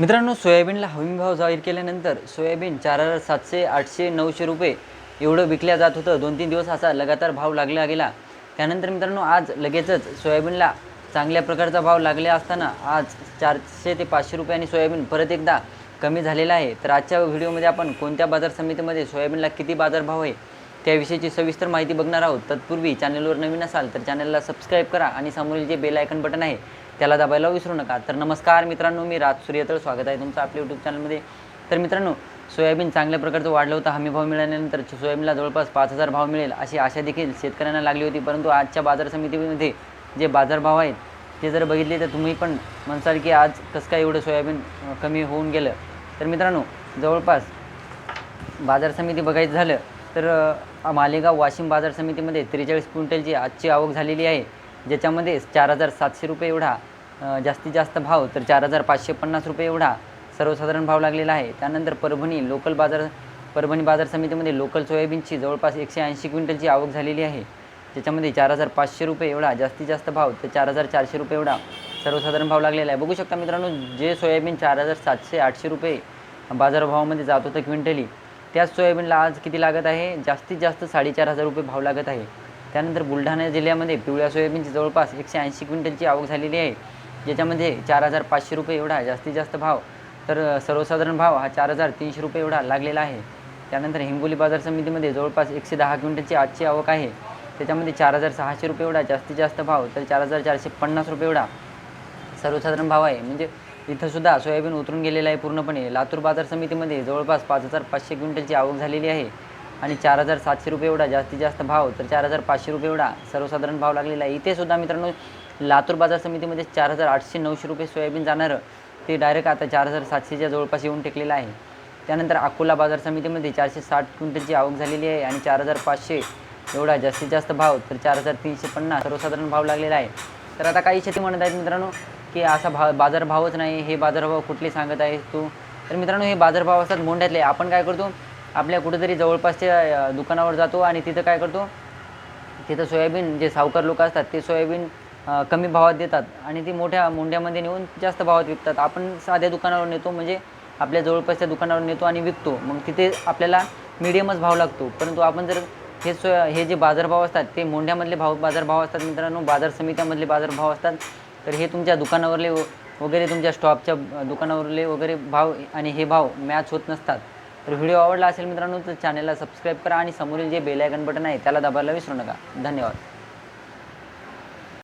मित्रांनो सोयाबीनला हमी भाव जाहीर केल्यानंतर सोयाबीन चार हजार सातशे आठशे नऊशे रुपये एवढं विकल्या जात होतं. दोन तीन दिवस असा लगातार भाव लागला गेला. त्यानंतर मित्रांनो आज लगेचच सोयाबीनला चांगल्या प्रकारचा भाव लागला असताना आज चारशे ते पाचशे रुपयांनी सोयाबीन परत एकदा कमी झालेला आहे. तर आजच्या व्हिडिओमध्ये आपण कोणत्या बाजार समितीमध्ये सोयाबीनला किती बाजारभाव आहे त्याविषयीची सविस्तर माहिती बघणार आहोत. तत्पूर्वी चॅनलवर नवीन असाल तर चॅनलला सबस्क्राईब करा आणि समोरील जे बेल आयकन बटन आहे त्याला दाबायला विसरू नका. तर नमस्कार मित्रांनो मी राज सूर्यतळ स्वागत आहे तुमचं आपल्या यूट्यूब चॅनलमध्ये तर मित्रांनो सोयाबीन चांगल्या प्रकारचं वाढलं होतं. हमी भाव मिळाल्यानंतर सोयाबीनला जवळपास पाच हजार भाव मिळेल अशी आशा देखील शेतकऱ्यांना लागली होती. परंतु आजच्या बाजार समितीमध्ये जे बाजारभाव आहेत ते जर बघितले तर तुम्ही पण म्हणसाल की आज कसं काय एवढं सोयाबीन कमी होऊन गेलं. तर मित्रांनो जवळपास बाजार समिती बघायचं झालं तर मालेगाव वाशिम बाजार समितीमध्ये त्रेचाळीस क्विंटलची आजची आवक झालेली आहे. ज्याच्यामध्ये चार हजार सातशे रुपये एवढा जास्तीत जास्त भाव तर चार हजार पाचशे पन्नास रुपये एवढा सर्वसाधारण भाव लागलेला आहे. त्यानंतर परभणी लोकल बाजार परभणी बाजार समितीमध्ये लोकल सोयाबीनची जवळपास एकशे ऐंशी क्विंटलची आवक झालेली आहे. ज्याच्यामध्ये चार हजार पाचशे रुपये एवढा जास्तीत जास्त भाव तर चार हजार चारशे रुपये एवढा सर्वसाधारण भाव लागलेला आहे. बघू शकता मित्रांनो जे सोयाबीन चार हजार सातशे आठशे रुपये बाजारभावामध्ये जात होतं क्विंटली त्याच सोयाबीनला आज किती लागत आहे? जास्तीत जास्त साडेचार हजार रुपये भाव लागत आहे. त्यानंतर बुलढाणा जिल्ह्यामध्ये पिवळ्या सोयाबीनची जवळपास एकशे ऐंशी क्विंटलची आवक झालेली आहे. ज्याच्यामध्ये चार हजार पाचशे रुपये एवढा जास्तीत जास्त भाव. तर सर्वसाधारण भाव हा चार हजार तीनशे रुपये एवढा लागलेला आहे. त्यानंतर हिंगोली बाजार समितीमध्ये जवळपास एकशे दहा क्विंटलची आजची आवक आहे. त्याच्यामध्ये चार हजार सहाशे रुपये एवढा जास्तीत जास्त भाव. तर चार हजार चारशे पन्नास रुपये एवढा सर्वसाधारण भाव आहे. म्हणजे इथंसुद्धा सोयाबीन उतरून गेलेलं आहे पूर्णपणे. लातूर बाजार समितीमध्ये जवळपास पाच हजार पाचशे क्विंटलची आवक झालेली आहे आणि चार हजार सातशे रुपये एवढा जास्तीत जास्त भाव तर चार हजार पाचशे रुपये एवढा सर्वसाधारण भाव लागलेला आहे. इथे सुद्धा मित्रांनो लातूर बाजार समितीमध्ये चार हजार आठशे नऊशे रुपये सोयाबीन जाणारं ते डायरेक्ट आता चार हजार सातशेच्या जवळपास येऊन टेकलेलं आहे. त्यानंतर अकोला बाजार समितीमध्ये चारशे साठ क्विंटलची आवक झालेली आहे आणि चार हजार पाचशे एवढा जास्तीत जास्त भाव तर चार हजार तीनशे पन्नास सर्वसाधारण भाव लागलेला आहे. तर आता काही शेती म्हणत आहेत मित्रांनो की असा भाव बाजारभावच नाही हे बाजारभाव कुठले सांगत आहेस तू? तर मित्रांनो हे बाजारभाव असतात मोंढ्यातले. आपण काय करतो? आपल्या कुठेतरी जवळपासच्या दुकानावर जातो आणि तिथं काय करतो? तिथं सोयाबीन जे सावकार लोक असतात ते सोयाबीन कमी भावात देतात आणि ती मोठ्या मुंड्यामध्ये नेऊन जास्त भावात विकतात. आपण साध्या दुकानावर नेतो म्हणजे आपल्या जवळपासच्या दुकानावर नेतो आणि विकतो. मग तिथे आपल्याला मिडियमच भाव लागतो. परंतु आपण जर हे सो हे जे बाजारभाव असतात ते मोंढ्यामधले भाव बाजारभाव असतात मित्रांनो बाजार समित्यामधले बाजारभाव असतात तर हे तुमच्या दुकानावरले वगैरे तुमच्या स्टॉपच्या दुकानावरले वगैरे भाव आणि हे भाव मॅच होत नसतात. तर व्हिडिओ आवडला असेल मित्रांनो तर चॅनलला सबस्क्राईब करा आणि समोरील जे बेल आयकन बटन आहे त्याला दाबायला विसरू नका. धन्यवाद.